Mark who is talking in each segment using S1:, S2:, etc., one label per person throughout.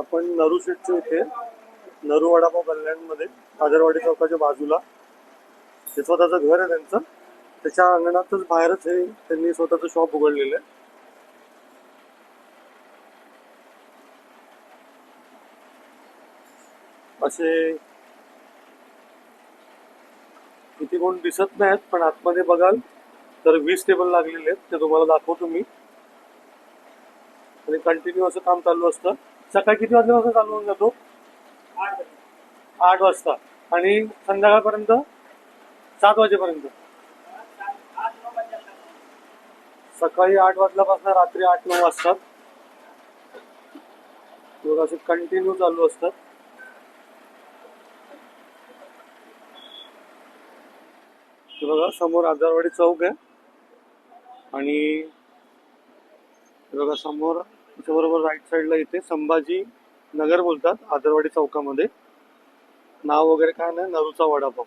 S1: आपण नरू शेटच्या इथे नरू वडापाव कल्याणमध्ये आदरवाडी चौकाच्या बाजूला. हे स्वतःचं घर आहे त्यांचं. त्याच्या अंगणातच बाहेरच हे त्यांनी स्वतःचं शॉप उघडलेलं आहे. असे किती कोण दिसत नाहीत पण आतमध्ये बघाल तर वीस टेबल लागलेले आहेत. ते तुम्हाला दाखवतो मी. आणि कंटिन्यू असं काम चालू असतं. सकाळी किती वाजल्यापासून चालू होऊन जातो? आठ वाजता. आणि संध्याकाळपर्यंत? सात वाजेपर्यंत. सकाळी आठ वाजल्यापासून रात्री आठ नऊ वाजतात. मग असे कंटिन्यू चालू असतात. बघा समोर आजारवाडी चौक आहे. आणि बघा समोर त्याच्याबरोबर राईट साईडला इथे संभाजी नगर बोलतात आदरवाडी चौकामध्ये. नाव वगैरे काय नाही नरूचा वडापाव.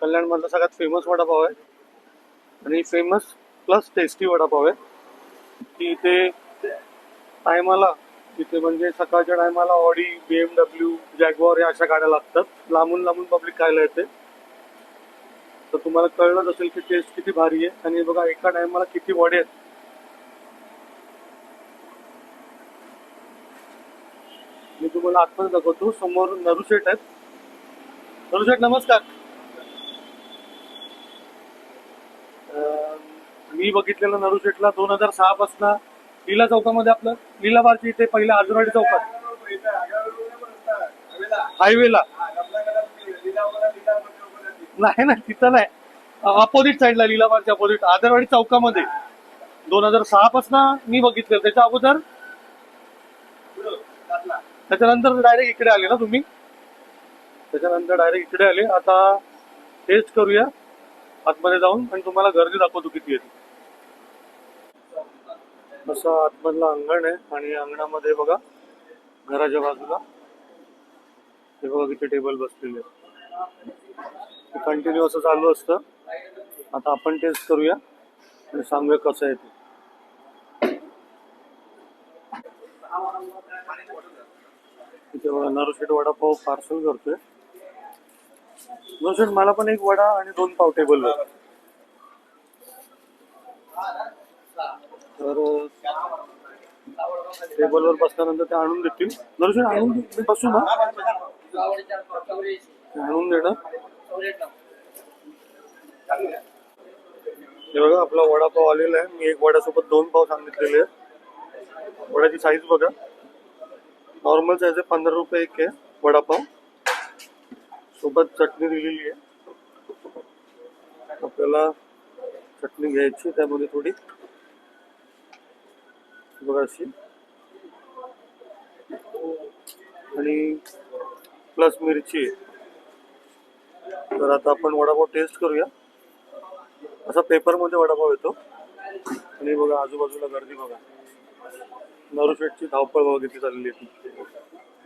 S1: कल्याणमधला सगळ्यात फेमस वडापाव आहे. आणि फेमस प्लस टेस्टी वडापाव आहे. की इथे टायमाला तिथे म्हणजे सकाळच्या टायमाला Audi B M W Jaguar या अशा गाड्या लागतात. लांबून लांबून पब्लिक खायला येते. तर तुम्हाला कळलंच असेल की टेस्ट किती भारी आहे. आणि बघा एका टायमाला किती वडे आहेत. मी तुम्हाला आतमध्ये दाखवतो. समोर नरुशेठ आहेत. नरुशेठ नमस्कार. मी बघितलेलं नरुशेठला दोन हजार सहा पासून लीला चौकामध्ये आपलं लीला बारची इथे पहिल्या आजुराडी चौकात. हायवेला. नाही ना तिथं नाही. अपोजिट साईडला लीलाबारच्या अपोजिट आदरवाडी चौकामध्ये. दोन हजार सहा पासून मी बघितलं त्याच्या अगोदर. त्याच्यानंतर डायरेक्ट इकडे आले ना तुम्ही? त्याच्यानंतर डायरेक्ट इकडे आले. आता टेस्ट करूया. आतमध्ये जाऊन आणि तुम्हाला गर्दी दाखवतो किती येते असं आतमधलं अंगण आहे आणि अंगणामध्ये बघा घराच्या बाजूला. हे बघा किती टेबल बसलेले कंटिन्यू असं चालू असतं. आता आपण टेस्ट करूया आणि सांगूया कसं येते तेव्हा बघा वडापाव पार्सल करतोय नरुशेट मला पण एक वडा आणि दोन पाव टेबल तर टेबलवर बसल्यानंतर ते आणून देतील. नरुशेट आणून मी बसू ना. आणून देणं हे बघा आपला वडापाव आलेला आहे. मी एक वड्यासोबत दोन पाव सांगितलेले आहेत. वड्याची साईज बघा. नॉर्मल साईज पंधरा रुपये एक आहे वडापाव सोबत चटणी दिलेली आहे आपल्याला चटणी घ्यायची त्यामध्ये थोडी। बघा अशी आणि प्लस मिरची आहे तर आता आपण वडापाव टेस्ट करूया। असा पेपरमध्ये वडापाव येतो। आणि बघा आजूबाजूला गर्दी बघा। नरुशेटची धावपळ बघितली चाललेली आहे.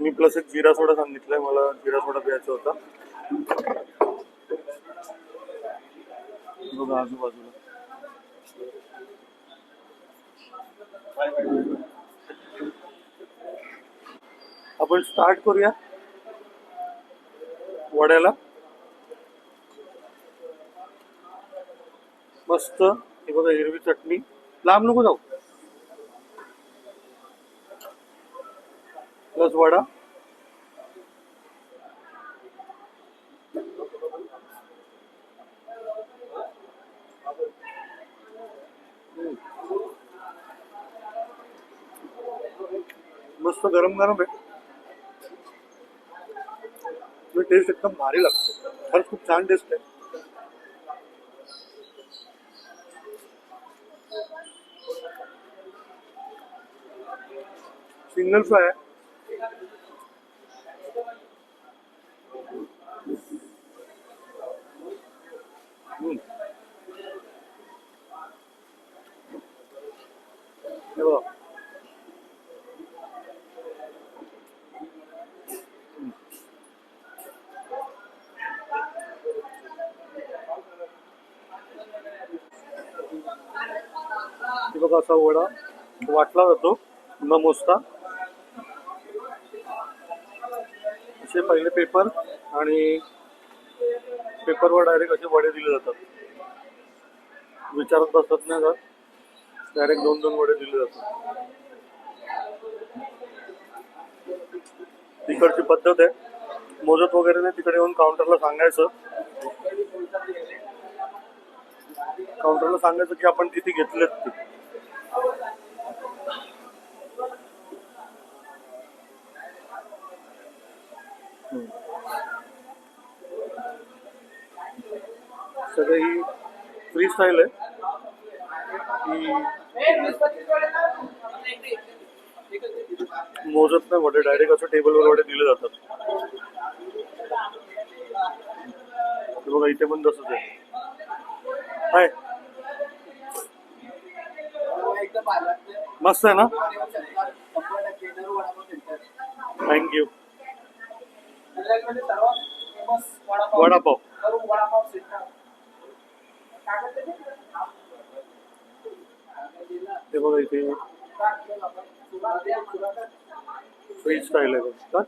S1: मी प्लस एक जिरा सोडा सांगितलाय मला जिरा सोडा प्यायचा होता. बघा आजूबाजूला. आपण स्टार्ट करूया. वड्याला. मस्त. हे बघा हिरवी चटणी. लांब नको जाऊ. प्लस वडा. मस्त गरम गरम आहे. टेस्ट एकदम भारी लागतो. खरंच खूप छान टेस्ट आहे. सिंगल फ्राय आहे. बघा. हम्म. बघा असा वडा वाटला जातो न मोजता
S2: असे पहिले पेपर आणि पेपरवर डायरेक्ट असे वडे दिले जातात. विचारत बसत नाही का? डायरेक्ट दोन दोन वडे दिले जातात. तिकडची पद्धत आहे. मोजत वगैरे नाही तिकडे येऊन काउंटरला सांगायचं. काउंटरला सांगायचं की आपण किती घेतलेत ते. सगळं ही फ्री स्टाईल आहे मोजत नाही वडे डायरेक्ट असं टेबलवर वडे दिले जातात. बघा इथे पण तसंच आहे. हाय. मस्त आहे ना? Thank you vada pav. हे बघा इथे. फ्री स्टाईल आहे बघा.